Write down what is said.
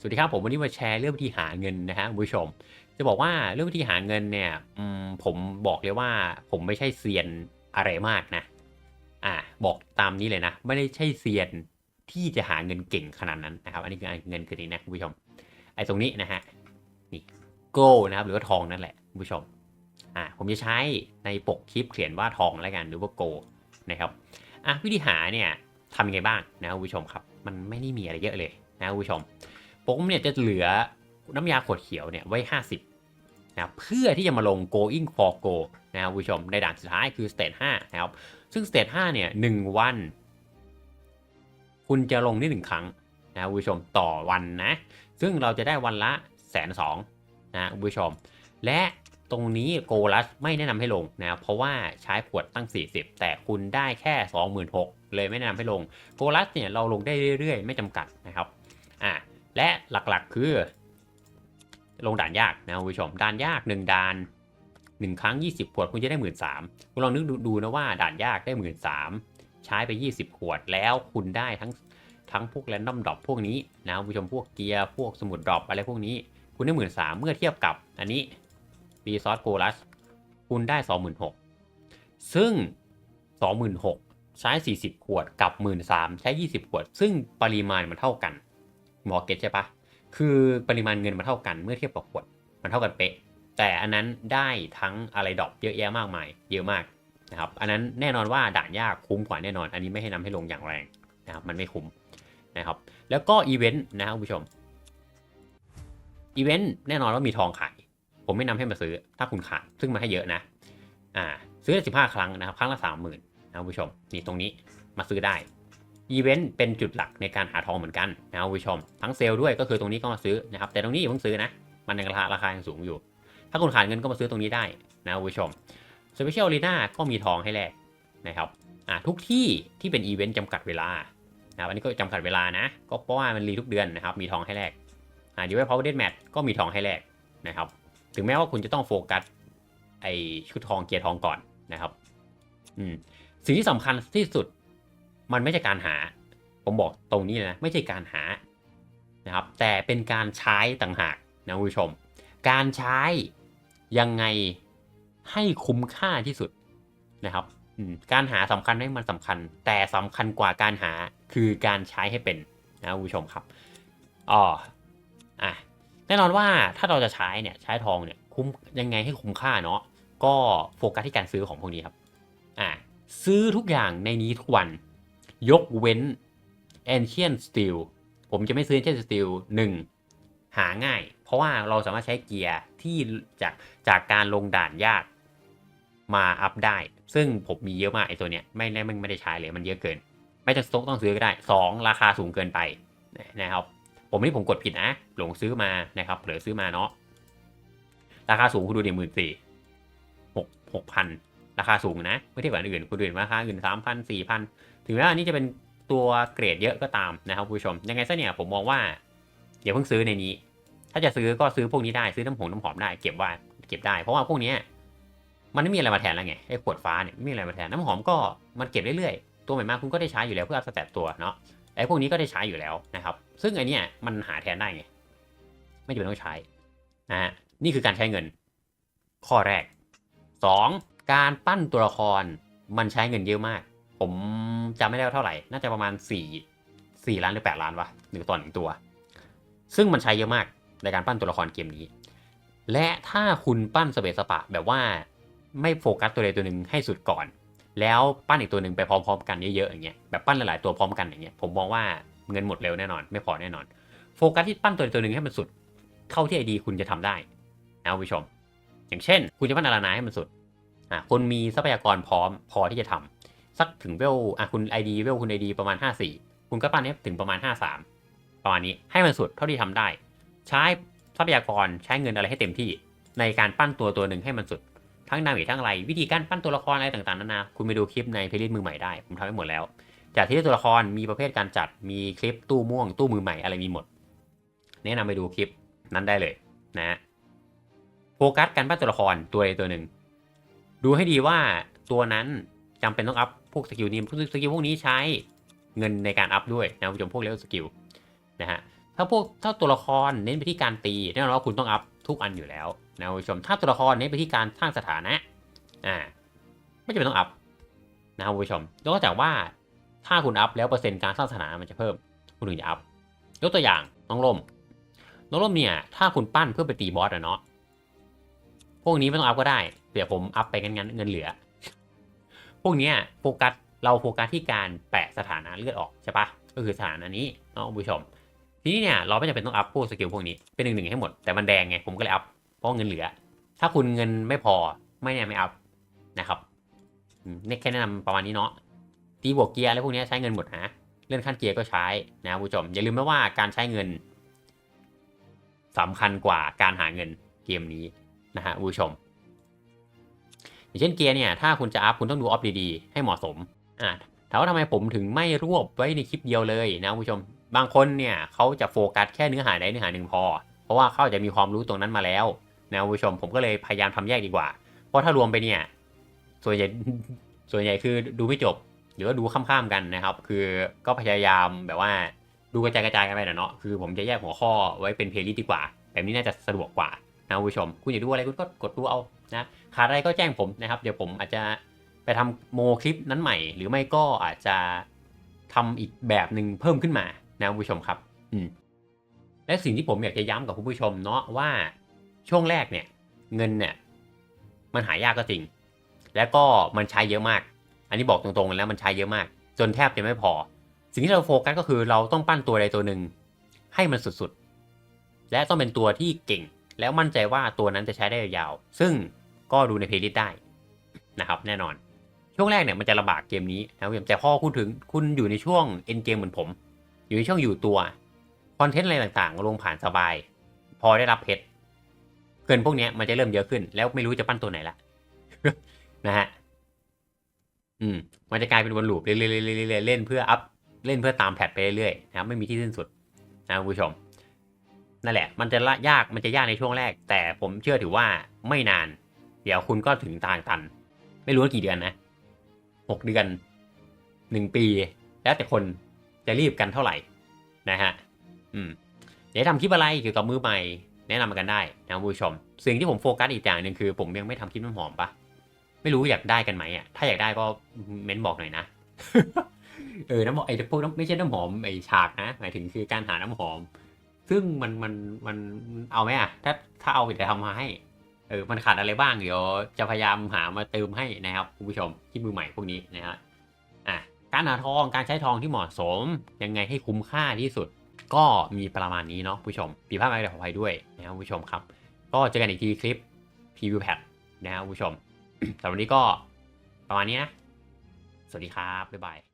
สวัสดีครับผมวันนี้มาแชร์เรื่องวิธีหาเงินนะฮะคุณผู้ชม จะบอกว่าเรื่องวิธีหาเงินเนี่ยผมบอกเลยว่าผมไม่ใช่เซียนอะไรมากนะ อ่าบอกตามนี้เลยนะ ไม่ได้ใช่เซียนที่จะหาเงินเก่งขนาดนั้นนะครับ อันนี้คือเงินคือนี้นะคุณผู้ชม ไอ้ตรงนี้นะฮะนี่โก้นะครับหรือว่าทองนั่นแหละคุณผู้ชมอ่าผมจะใช้ในปกคลิปเขียนว่าทองแล้วกันหรือว่าโกนะครับอะวิธีหาเนี่ยทำยังไงบ้างนะคุณผู้ชมครับ มันไม่ได้มีอะไรเยอะเลยนะคุณผู้ชม ผมเนี่ยจะเหลือน้ำยาขวดเขียวเนี่ยไว้ 50นะเพื่อที่จะมาลง going for go นะครับคุณผู้ชมในด่านสุดท้ายคือ stage 5นะครับซึ่ง stage 5เนี่ยหนึ่งวัน คุณจะลงได้หนึ่งครั้งนะครับคุณผู้ชมต่อวันนะ ซึ่งเราจะได้วันละแสนสองนะคุณผู้ชม และตรงนี้โกลัสไม่แนะนำให้ลงนะครับเพราะว่าใช้ขวดตั้ง 40 แต่คุณได้แค่ 26,000เลยไม่แนะนำให้ลงโกลัสเนี่ยเราลงได้เรื่อยๆ ไม่จำกัดนะครับอ่า และหลักๆ คือ ลงด่านยากนะคุณผู้ชมด่านยาก 1ด่าน 1 ครั้ง 20 ขวดคุณจะได้ 1 3ื่นสามคุณลองนึกดูนะว่าด่านยากได้ 1 3ื่นสามใช้ไป 20 ขวดแล้วคุณได้ทั้งทั้งพวกแรนดอมดรอปพวกนี้นะคุณผู้ชมพวกเกียร์พวกสมุดดรอปอะไรพวกนี้ คุณได้ 1 3ื่นสามเมื่อเทียบกับอันนี้รีซอสโกลัสคุณได้ 26,000 ซึ่ง 26,000 ใช้ 40 ขวดกับ 1 3ื่นใช้ 20 ขวด ซึ่งปริมาณมันเท่ากัน มอเก็ตใช่ปะคือปริมาณเงินมันเท่ากันเมื่อเทียบกับขวดมันเท่ากันเป๊ะ แต่อันนั้นได้ทั้งอะไรดอปเยอะแยะมากมาย เยอะมากนะครับอันนั้นแน่นอนว่าด่านยากคุ้มกว่าแน่นอน อันนี้ไม่ให้นำให้ลงอย่างแรงนะครับมันไม่คุ้มนะครับแล้วก็อีเวนต์นะครับคุณผู้ชมอีเวนต์แน่นอนว่ามีทองขาย ผมไม่นำให้มาซื้อถ้าคุณขาดซึ่งมาให้เยอะนะอ่าซื้อได้สิบห้าครั้งนะครับ ครั้งละสามหมื่นนะครับคุณผู้ชมนี่ตรงนี้มาซื้อได้ อีเวนต์เป็นจุดหลักในการหาทองเหมือนกันนะครับคุณผู้ชม ทั้งเซลล์ด้วยก็คือตรงนี้ก็มาซื้อนะครับแต่ตรงนี้อย่าเพิ่งซื้อนะ มันยังราคาราคายังสูงอยู่ ถ้าคุณขาดเงินก็มาซื้อตรงนี้ได้นะครับคุณผู้ชมสเปเชียลลีน่าก็มีทองให้แลกนะครับอ่าทุกที่ที่เป็นอีเวนต์จำกัดเวลานะครับอันนี้ก็จำกัดเวลานะ ก็เพราะว่ามันรีทุกเดือนนะครับมีทองให้แลกอ่าดีไว้พาวเวอร์เดนแมทก็มีทองให้แลกนะครับถึงแม้ว่าคุณจะต้องโฟกัสไอชุดทองเกียร์ทองก่อนนะครับอืมสิ่งที่สำคัญที่สุด มันไม่ใช่การหา ผมบอกตรงนี้นะไม่ใช่การหานะครับ แต่เป็นการใช้ต่างหากนะคุณผู้ชม การใช้ยังไงให้คุ้มค่าที่สุดนะครับการหาสำคัญไหมมันสำคัญ แต่สำคัญกว่าการหาคือการใช้ให้เป็นนะคุณผู้ชมครับอ๋ออะแน่นอนว่าถ้าเราจะใช้เนี่ยใช้ทองเนี่ยคุ้มยังไงให้คุ้มค่าเนาะก็โฟกัสที่การซื้อของพวกนี้ครับอะซื้อทุกอย่างในนี้ทุกวัน ยกเว้น Ancient Steel ผมจะไม่ซื้อ Ancient Steel 1 หาง่าย เพราะว่าเราสามารถใช้เกียร์ที่จากจากการลงด่านยากมาอัพได้ ซึ่งผมมีเยอะมากไอ้ตัวเนี้ยไม่ได้ไม่ไม่ได้ใช้เลยมันเยอะเกิน ไม่จำเป็นต้องซื้อก็ได้ 2 ราคาสูงเกินไปนะครับ ผมนี่ผมกดผิดนะ หลงซื้อมานะครับเผลอซื้อมาเนาะราคาสูงคุณดูดิหมื่นสี่หกหกพัน ราคาสูงนะไม่เทียบกับอันอื่นคุณดูดิราคาอื่นสามพันสี่พันถึงแม้ว่าอันนี้จะเป็นตัวเกรดเยอะก็ตามนะครับคุณผู้ชม ยังไงซะเนี่ยผมมองว่าอย่าเพิ่งซื้อในนี้ ถ้าจะซื้อก็ซื้อพวกนี้ได้ซื้อน้ำหงน้ำหอมได้เก็บว่าเก็บได้ เพราะว่าพวกนี้มันไม่มีอะไรมาแทนแล้วไงไอ้ขวดฟ้าเนี่ยไม่มีอะไรมาแทนน้ำหอมก็มันเก็บเรื่อยๆตัวใหม่มาคุณก็ได้ใช้อยู่แล้วเพื่ออัพสเตตตัวเนาะไอ้พวกนี้ก็ได้ใช้อยู่แล้วนะครับ ซึ่งไอเนี้ยมันหาแทนได้ไง ไม่จำเป็นต้องใช้นะฮะนี่คือการใช้เงิน ข้อแรก 2. การปั้นตัวละครมันใช้เงินเยอะมาก ผมจำไม่ได้ว่าเท่าไหร่ น่าจะประมาณ 4 4 ล้านหรือ 8 ล้านวะหนึ่งตัวหนึ่งตัว ซึ่งมันใช้เยอะมากในการปั้นตัวละครเกมนี้ และถ้าคุณปั้นสเปซสปะแบบว่าไม่โฟกัสตัวใดตัวหนึ่งให้สุดก่อน แล้วปั้นอีกตัวหนึ่งไปพร้อมๆ กันเยอะๆอย่างเงี้ยแบบปั้นหลายๆตัวพร้อมกันอย่างเงี้ยผมมองว่าเงินหมดเร็วแน่นอน ไม่พอแน่นอน โฟกัสที่ปั้นตัวใดตัวหนึ่งให้มันสุดเท่าที่ไอดีคุณจะทำได้นะคุณผู้ชม อย่างเช่น คุณจะปั้นอารานาให้มันสุด อะคุณมีทรัพยากรพร้อมพอที่จะทำสักถึงเวลอะคุณ ID เวลคุณ ID ประมาณ 54 คุณก็ปั้นให้ถึงประมาณ 53 ประมาณนี้ให้มันสุดเท่าที่ทำได้ ใช้ทรัพยากรใช้เงินอะไรให้เต็มที่ ในการปั้นตัวตัวหนึ่งให้มันสุด ทั้งดาเมจทั้งอะไร วิธีการปั้นตัวละครอะไรต่างๆนานาคุณไปดูคลิปในเพลย์ลิสต์มือใหม่ได้ผมทำให้หมดแล้ว จากที่ตัวละครมีประเภทการจัดมีคลิปตู้ม่วงตู้มือใหม่อะไรมีหมดแนะนำไปดูคลิปนั้นได้เลยนะฮะโฟกัสการปั้นตัวละครตัวใดตัวหนึ่ง ดูให้ดีว่าตัวนั้นจำเป็นต้องอัพพวกสกิลนี้พวกสกิลพวกนี้ใช้เงินในการอัพด้วยนะคุณผู้ชมพวกเลเวลสกิลนะฮะถ้าพวกถ้าตัวละครเน้นไปที่การตีแน่นอนว่าคุณต้องอัพทุกอันอยู่แล้วนะคุณผู้ชมถ้าตัวละครเน้นไปที่การสร้างสถานะอ่าไม่จำเป็นต้องอัพนะครับคุณผู้ชมนอกจากว่าถ้าคุณอัพแล้วเปอร์เซ็นต์การสร้างสถานะมันจะเพิ่ม คุณถึงจะอัพยกตัวอย่างน้องลมน้องลมเนี่ยถ้าคุณปั้นเพื่อไปตีบอสอะเนาะ พวกนี้ไม่ต้องอัพก็ได้เดี๋ยวผมอัพไปงั้นงั้นเงินเหลือ พวกนี้โฟกัสเราโฟกัสที่การแปะสถานะเลือดออกใช่ปะก็คือสถานะนี้เนาะคุณผู้ชม ทีนี้เนี่ยเราไม่จำเป็นต้องอัพพวกสกิลพวกนี้เป็นหนึ่งหนึ่งให้หมดแต่มันแดงไงผมก็เลยอัพเพราะเงินเหลือ ถ้าคุณเงินไม่พอไม่เนี่ยไม่อัพนะครับเนี่ยแค่แนะนำประมาณนี้เนาะตีบวกเกียร์อะไรพวกนี้ใช้เงินหมดนะเลื่อนขั้นเกียร์ก็ใช้นะคุณผู้ชม อย่าลืมนะว่าการใช้เงินสำคัญกว่าการหาเงินเกมนี้ นะฮะผู้ชม อย่างเช่นเกียร์เนี่ยถ้าคุณจะอัพคุณต้องดูออฟดีๆ ให้เหมาะสมอ่าถามว่าทำไมผมถึงไม่รวบไว้ในคลิปเดียวเลยนะผู้ชม บางคนเนี่ยเขาจะโฟกัสแค่เนื้อหาใดเนื้อหาหนึ่งพอ เพราะว่าเขาอาจจะมีความรู้ตรงนั้นมาแล้วนะผู้ชมผมก็เลยพยายามทำแยกดีกว่า เพราะถ้ารวมไปเนี่ยส่วนใหญ่ส่วนใหญ่คือดูไม่จบหรือว่าดูข้ามๆกันนะครับ คือก็พยายามแบบว่าดูกระจายกระจายกันไปนะเนาะคือผมจะแยกหัวข้อไว้เป็นเพลย์ลิสต์ดีกว่า แบบนี้น่าจะสะดวกกว่า นะคุณผู้ชม คุณอยากดูอะไรคุณก็กดดูเอานะขาดอะไรก็แจ้งผมนะครับ เดี๋ยวผมอาจจะไปทำโมคลิปนั้นใหม่ หรือไม่ก็อาจจะทำอีกแบบหนึ่งเพิ่มขึ้นมานะคุณผู้ชมครับอืมและสิ่งที่ผมอยากจะย้ำกับคุณผู้ชมเนาะว่าช่วงแรกเนี่ย เงินเนี่ยมันหายากก็จริง แล้วก็มันใช้เยอะมาก อันนี้บอกตรงๆแล้วมันใช้เยอะมาก จนแทบจะไม่พอ สิ่งที่เราโฟกัสก็คือเราต้องปั้นตัวใดตัวหนึ่งให้มันสุดๆ และต้องเป็นตัวที่เก่ง แล้วมั่นใจว่าตัวนั้นจะใช้ได้ยาวๆซึ่งก็ดูในเพลย์ลิสต์ได้นะครับแน่นอน ช่วงแรกเนี่ยมันจะลำบากเกมนี้นะครับแต่พอคุณถึงคุณอยู่ในช่วงเอ็นเกมเหมือนผม อยู่ในช่วงอยู่ตัวคอนเทนต์อะไรต่างๆ ลงผ่านสบาย พอได้รับเพชรเกินพวกนี้มันจะเริ่มเยอะขึ้น แล้วไม่รู้จะปั้นตัวไหนละนะฮะอืมมันจะกลายเป็นวนลูปเรื่อยๆเล่นเพื่ออัพเล่นเพื่อตามแพทไปเรื่อยๆนะครับไม่มีที่สิ้นสุดนะคุณผู้ชม นั่นแหละ มันจะละยากมันจะยากในช่วงแรก แต่ผมเชื่อถือว่าไม่นาน เดี๋ยวคุณก็ถึงทางตัน ไม่รู้ว่ากี่เดือนนะหกเดือนหนึ่งปี แล้วแต่คนจะรีบกันเท่าไหร่นะฮะอืมเดี๋ยวทำคลิปอะไรเกี่ยวกับมือใหม่แนะนำกันได้นะคุณผู้ชม สิ่งที่ผมโฟกัสอีกอย่างหนึ่งคือ ผมยังไม่ทำคลิปน้ำหอมปะไม่รู้อยากได้กันไหมอะถ้าอยากได้ก็เม้นบอกหน่อยนะเออน้ำหอมไอ้พวกน้ำไม่ใช่น้ำหอมไอ้ฉากนะหมายถึงคือการหาน้ำหอม ซึ่งมันมันมันเอาไหมอะ ถ้าถ้าเอาเดี๋ยวทำมาให้ เออ มันขาดอะไรบ้างเดี๋ยวจะพยายามหามาเติมให้นะครับคุณผู้ชมที่มือใหม่พวกนี้นะฮะอะการหาทองการใช้ทองที่เหมาะสมยังไงให้คุ้มค่าที่สุด ก็มีประมาณนี้เนาะผู้ชมปีพลาดไม่ได้ขออภัยด้วยนะครับผู้ชมครับ ก็เจอกันอีกทีคลิปพรีวิวแพดนะครับผู้ชมสำหรับวันนี้ก็ประมาณนี้นะ สวัสดีครับ บ๊ายบาย